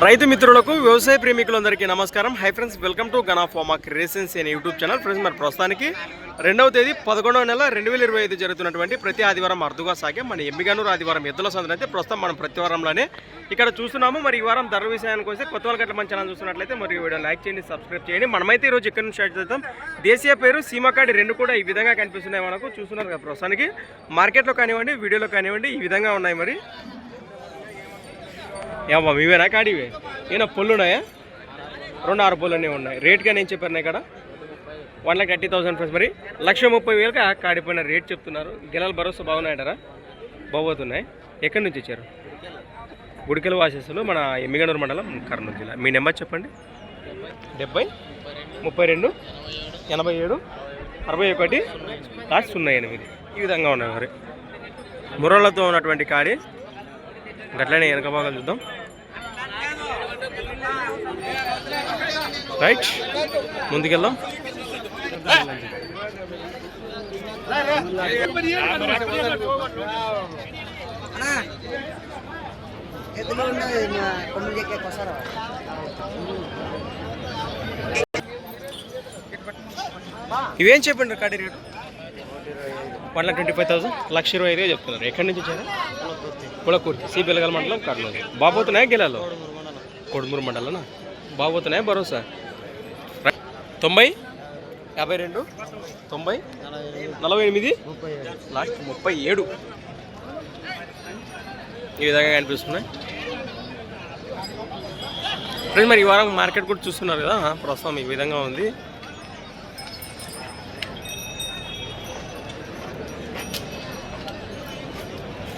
రైతు మిత్రులకు వ్యవసాయ ప్రేమికులందరికీ నమస్కారం. Hi friends welcome to Gana pharma creations అనే యూట్యూబ్ ఛానల్. ఫ్రెండ్స్ మరి ప్రస్తుతానికి రెండవ తేదీ పదకొండవ నెల రెండు వేల ఇరవై ఐదు జరుగుతున్నటువంటి ప్రతి ఆదివారం అరుదుగా సాగే మన ఎమ్మిగానూరు ఆదివారం ఎద్దుల సందడి అయితే ప్రస్తుతం మనం ప్రతి వారంలోనే ఇక్కడ చూస్తున్నాము. మరి ఈ వారం ధర విషయానికి వస్తే కొత్త వాళ్ళ గట్ల మన ఛానల్ చూస్తున్నట్లయితే మరి వీడియో లైక్ చేయండి సబ్స్క్రైబ్ చేయండి. మనమైతే ఈరోజు ఇక్కడ నుంచి స్టార్ట్ చేద్దాం? దేశీయ పేరు సీమకాడి రెండు కూడా ఈ విధంగా కనిపిస్తున్నాయి మనకు. చూస్తున్నారు కదా ప్రస్తుతానికి. మార్కెట్లో కానివ్వండి వీడియోలో కానివ్వండి ఈ విధంగా ఉన్నాయి మరి. ఏమో ఇవేనా కాడివే ఈయన పొల్లు ఉన్నాయా రెండు ఆరు పొల్లు అనేవి ఉన్నాయి రేట్గా నేను చెప్పాను ఇక్కడ one lakh thirty thousand plus మరి లక్ష ముప్పై వేలుగా కాడిపోయిన రేట్ చెప్తున్నారు. గిలాల భరోసా బాగున్నాయంటారా? బాగోతున్నాయి ఎక్కడి నుంచి వచ్చారు? గుడికెల వాసేసులు మన ఎమ్మిగనూరు మండలం కర్నూలు జిల్లా. మీ నెంబర్ చెప్పండి. డెబ్బై ముప్పై రెండు ఎనభై ఏడు అరవై ఒకటి లాస్ట్ సున్నా ఎనిమిది. ఈ విధంగా ఉన్నాయి మరి. మురళ్ళతో ఉన్నటువంటి కాడి గట్లనే వెనక భాగం చూద్దాం. రైట్ ముందుకెళ్దాం. ఇవేం చెప్పండి కాడి rate one lakh twenty five thousand. లక్ష ఇరవై ఐదుగా చెప్తున్నారు. ఎక్కడి నుంచి వచ్చారు? కులకూర్తి సి పిల్లగల మండలం కర్నూలు. బాబోతున్నాయా గెలాలో? కొడుమూరు మండలనా? బాబోతున్నాయా భరోసా? రైట్. తొంభై? యాభై రెండు. తొంభై? నలభై ఎనిమిది? లాస్ట్ ముప్పై ఏడు. ఈ విధంగా కనిపిస్తున్నాయి. ఫ్రెండ్స్ మరి ఈ వారం మార్కెట్ కూడా చూస్తున్నారు కదా? ప్రస్తుతం ఈ విధంగా ఉంది.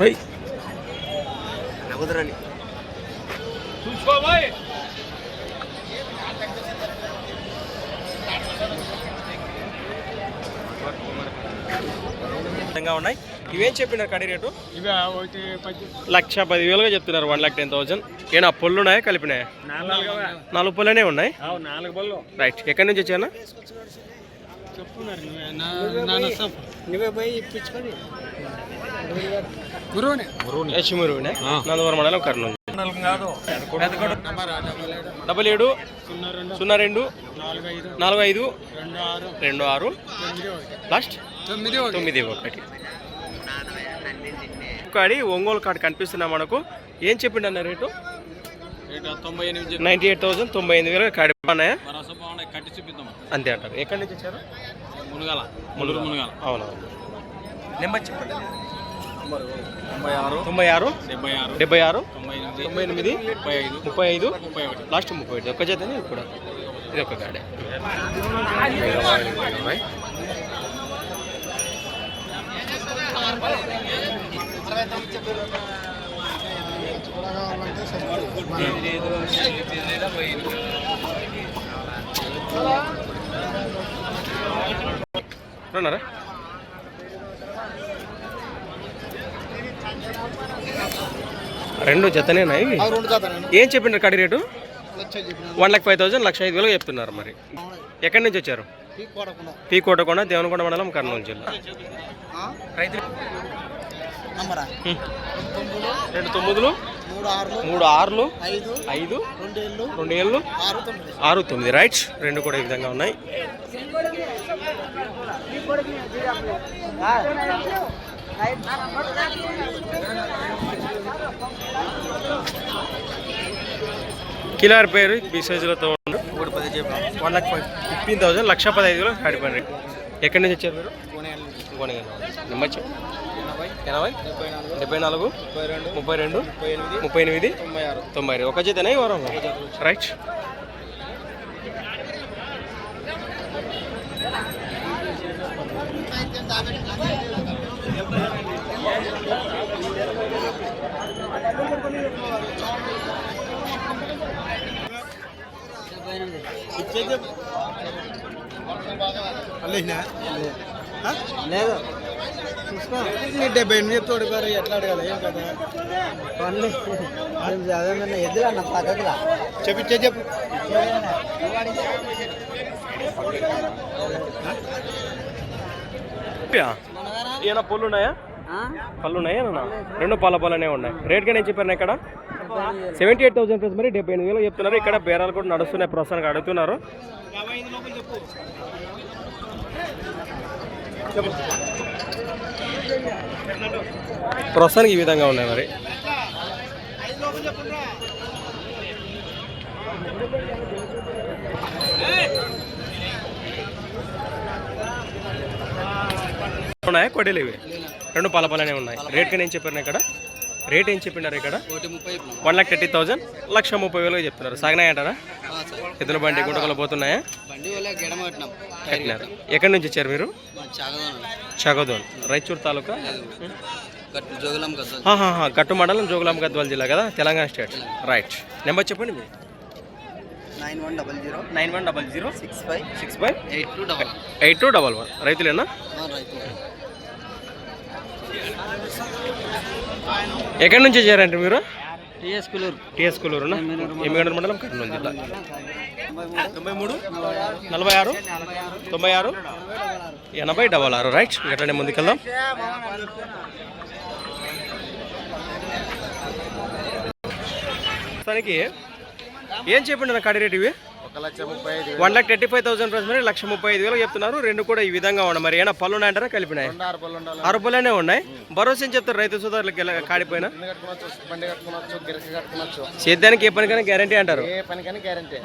హై విధంగా ఉన్నాయి. ఇవేం చెప్పినారు కడి రేటు? ఇవి ఒకటి పది. లక్ష పదివేలుగా చెప్తున్నారు వన్ లాక్ టెన్ థౌసండ్ ఏనా పొల్లు ఉన్నాయా కలిపినాయా? నాలుగు నాలుగు పొల్లనే ఉన్నాయి? నాలుగు బళ్ళు రైట్ ఎక్కడి నుంచి వచ్చానా చెప్పున్నారు నువ్వే పోయి ఇప్పించుకొని. యశ్మూరునే నందవరం మండలం కర్నూలు. డబల్ ఏడు. సున్నా రెండు. నాలుగు ఐదు. రెండు ఆరు. లాస్ట్. తొమ్మిది ఒకటి. కాడి ఒంగోలు కార్డు కనిపిస్తున్నా మనకు ఏం చెప్పిండు అన్న రేటు? రేటు తొంభై ఎనిమిది నైంటీ ఎయిట్ థౌసండ్ తొంభై ఎనిమిది వేలు కాడి బాగున్నాయి. అంతే అంటారు. ఎక్కడి నుంచి మునగాల. మునగాల. అవునవును. నెంబర్ చెప్పండి. తొంభై ఆరు తొంభై ఆరు డెబ్బై ఆరు తొంభై ఎనిమిది ఐదు ముప్పై ఐదు ముప్పై ఒకటి. లాస్ట్ ముప్పై ఐదు ఒక్క చేతనే ఇప్పుడు ఇది ఒక గాడే ఉన్నారా రెండు జతనేనా ఇవి? ఏం చెప్పిండ్రు కడి rate? One lakh five thousand లక్ష ఐదు వేలు చెప్తున్నారు మరి. ఎక్కడి నుంచి వచ్చారు? పీ కోటకొండ దేవనకొండ మండలం కర్నూలు జిల్లా. రైతు రెండు తొమ్మిదిలు మూడు ఆరులు ఐదు రెండు ఏళ్ళు ఆరు తొమ్మిది. ఆరు తొమ్మిది. రైట్. రెండు కూడా ఈ విధంగా ఉన్నాయి. కిలార్ పేరు బి సైజులో తోడు. ఒకటి పది చెప్పు. వన్ లాక్ ఫిఫ్టీన్ థౌసండ్ లక్ష పదహైదు వేలు స్టార్ట్ రేట్. ఎక్కడి నుంచి వచ్చారు మీరు? నెంబర్ చెప్పు. ఎనభై? డెబ్బై నాలుగు? ముప్పై రెండు? ముప్పై రెండు ముప్పై ఎనిమిది? తొంభై ఆరు. తొంభై ఐదు ఒక చేతనే ఈ రైట్. లేదు డెబ్బై ఎనిమిది చెప్తాడు గారు ఎట్లా అడగాలి ఏం కదా పనులు చదవమన్నా ఎద్దులు అన్న పద్ధతిలా చెప్పిచ్చే చెప్పు ఏమైనా? పళ్ళు ఉన్నాయా పళ్ళు ఉన్నాయా? రెండు పాల పాలనే ఉన్నాయి. రేట్ కానీ ఏం చెప్పారు ఇక్కడ సెవెంటీ ఎయిట్ థౌసండ్ ప్లస్ మరి డెబ్బై ఎనిమిది వేలు చెప్తున్నారు. ఇక్కడ బేరాలు కూడా నడుస్తున్నాయి. ప్రస్తుతానికి అడుగుతున్నారు. ప్రస్తుతానికి ఈ విధంగా ఉన్నాయి మరి. ఉన్నాయా. కొడేలు ఇవి. రెండు పలపలనే ఉన్నాయి. రేట్ కానీ ఏం చెప్పారు ఇక్కడ. రేట్ ఏం చెప్పినారు ఇక్కడ? వన్ లాక్ థర్టీ థౌసండ్ లక్ష ముప్పై వేలు చెప్తున్నారు సాగినాయి అంటారా? సార్. ఎద్దుల బండి గుంటకలు పోతున్నాయా? కట్టినారు. ఎక్కడి నుంచి వచ్చారు మీరు? చాగదోన. రైచూర్ తాలూకా? గట్టు గట్టు మండలం జోగులాం గద్వాల జిల్లా కదా? తెలంగాణ స్టేట్. రైట్ నెంబర్ చెప్పండి మీ. Nine one double zero. Nine one double zero. Six five. Six five. Eight two double eight two double one. రైతులేనా? రైతు ఎక్కడి నుంచి వచ్చారంటే మీరు? టీఎస్ కులూరు. టీఎస్ కులూరునా? ఎమ్మిగండ్ర మండలం కర్నూలు జిల్లా. తొంభై మూడు. నలభై ఆరు? తొంభై ఆరు? ఎనభై డబల్ ఆరు. రైట్ గట్లనే ముందుకెళ్దాం? ప్రస్తుతానికి ఏం చెప్పండి నా కడి రేట్ ఇవి? One lakh thirty five thousand price మరి లక్ష ముప్పై ఐదు వేలు చెప్తున్నారు. రెండు కూడా ఈ విధంగా ఉన్నాయి మరి. ఏమైనా పళ్ళు ఉన్నాయంటారా కలిపినాయి? ఆరు పళ్ళనే ఉన్నాయి. భరోసా చెప్తారు రైతు సోదరులకి? కాడిపోయినా? సేద్యానికి ఏ పనికైనా గ్యారంటీ అంటారు?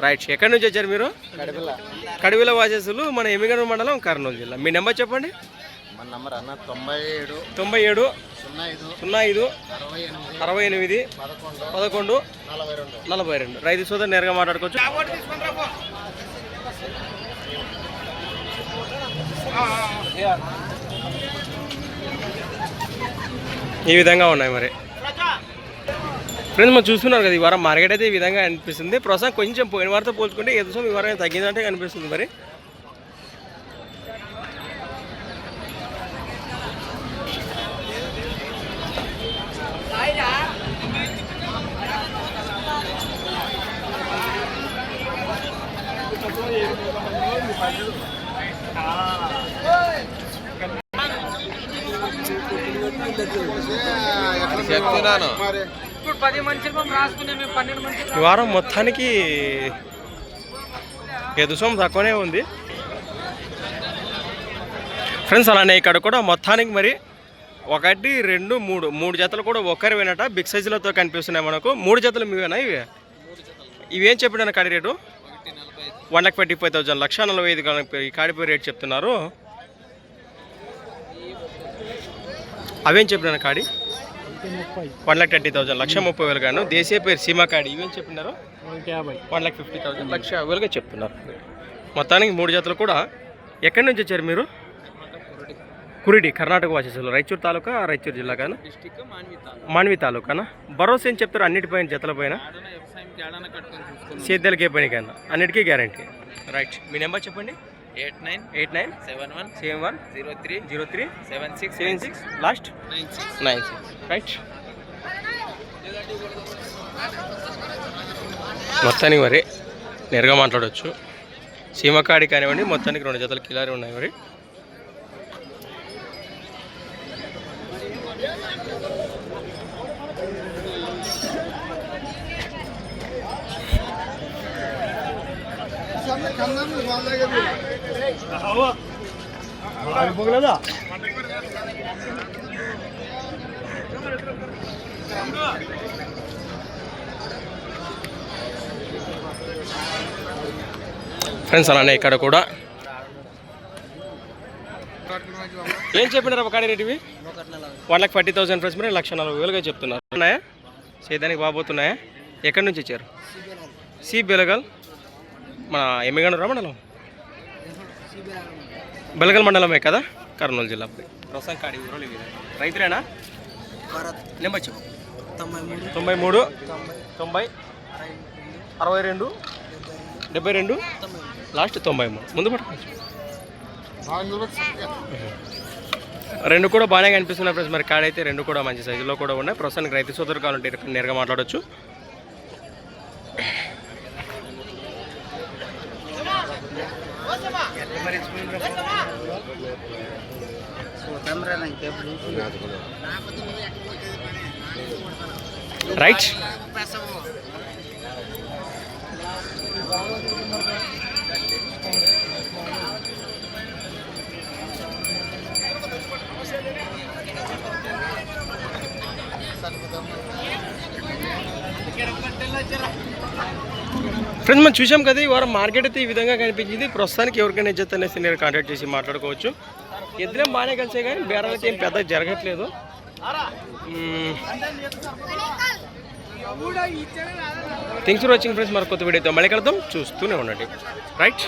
రైట్ ఎక్కడి నుంచి వచ్చారు మీరు? కడివిల. వాసేసులు మన ఎమ్మిగడ మండలం కర్నూలు జిల్లా. మీ నెంబర్ చెప్పండి. మన నంబర్ అన్న తొంభై ఏడు తొంభై ఏడు సున్నా ఐదు సున్నా ఐదు అరవై ఎనిమిది అరవై ఎనిమిది పదకొండు పదకొండు నలభై రెండు నలభై రెండు రైతు సోదరు నేరుగా మాట్లాడుకోవచ్చు. ఈ విధంగా ఉన్నాయి మరి. ఫ్రెండ్స్ మనం చూస్తున్నారు కదా ఈ వారం మార్కెట్ అయితే ఈ విధంగా అనిపిస్తుంది. ప్రస్తుతం కొంచెం పోయిన వారితో పోల్చుకుంటే ఎదుసం ఈ వారం తగ్గిందంటే కనిపిస్తుంది మరి. చెప్తున్నాను. ఈ వారం మొత్తానికి ఎదుసం తక్కువనే ఉంది. ఫ్రెండ్స్ అలానే ఇక్కడ కూడా మొత్తానికి మరి ఒకటి రెండు మూడు మూడు జతలు కూడా ఒక్కరి వినట బిగ్ సైజులతో కనిపిస్తున్నాయి మనకు. మూడు జతలు మీవేనా ఇవి? ఇవేం చెప్పాడు కాడి rate? One lakh twenty five thousand లక్ష నలభై ఐదు కాడిపోయి రేట్ చెప్తున్నారు. అవేం చెప్పినాను కాడి? వన్ లాక్ థర్టీ థౌసండ్ లక్ష ముప్పై వేలు గాను దేశీయ పేరు సీమా కాడి ఇవేం చెప్పినారు? వన్ లాక్ ఫిఫ్టీ థౌసండ్ లక్ష వేలుగా చెప్తున్నారు. మొత్తానికి మూడు జతలు కూడా ఎక్కడి నుంచి వచ్చారు మీరు? కురిడి కర్ణాటక వాసేసులు రాయచూరు తాలూకా రాయచూరు జిల్లా కానా? మాన్వి తాలూకానా? భరోసా ఏం చెప్తారు అన్నిటిపైన జతల పైన? కట్టుకొని చూసుకున్నాం. సేద్యాలకి ఏ పనికైనా అన్నిటికీ గ్యారంటీ. రైట్. మీ నెంబర్ చెప్పండి? Eight nine eight nine seven one seven one zero three zero three seven six seven six last nine six. Nine six. Right. మొత్తానికి మరి నేరుగా మాట్లాడవచ్చు సీమకాడి కానివ్వండి మొత్తానికి రెండు జతలు కిలారీ ఉన్నాయి మరి. ఫ్రెండ్స్ అలానే ఇక్కడ కూడా. ఏం చెప్పినారు ఒక కాడి rate one lakh forty thousand friends మీరు లక్ష నలభై వేలుగా చెప్తున్నారు. ఉన్నాయా? సేదానికి బాబోతున్నాయా? ఎక్కడి నుంచి వచ్చారు? సి బెలగల్? మన ఎమ్మిగండ మండలం? బెలగల్ మండలమే కదా? కర్నూలు జిల్లా ప్రస్తుతం కాడి. రైతులేనా? నెంబర్ చెప్పు. తొంభై మూడు. తొంభై అరవై రెండు డెబ్బై రెండు లాస్ట్ తొంభై మూడు. ముందు పట్టుకోవచ్చు రెండు కూడా బాగానే కనిపిస్తున్నాయి ఫ్రెండ్స్. మరి కాడ అయితే రెండు కూడా మంచి సైజులో కూడా ఉన్నాయి. ప్రస్తుతానికి రైతు సోదరు కావాలంటే నేరుగా మాట్లాడవచ్చు రైట్ ఫ్రెండ్స్ మనం చూసాం కదా ఈ వారం మార్కెట్ అయితే ఈ విధంగా కనిపించింది. ప్రస్తుతానికి ఎవరికైనా ఇచ్చేది సీనియర్ నేను కాంటాక్ట్ చేసి మాట్లాడుకోవచ్చు. ఇద్దరం బాగానే కలిసే కానీ బేరాలకి ఏం పెద్ద జరగట్లేదు. థింగ్స్ ఫర్ వాచింగ్ ఫ్రెండ్స్ మరి కొత్త వీడియోతో మళ్ళీ కలుద్దాం. చూస్తూనే ఉండండి. రైట్?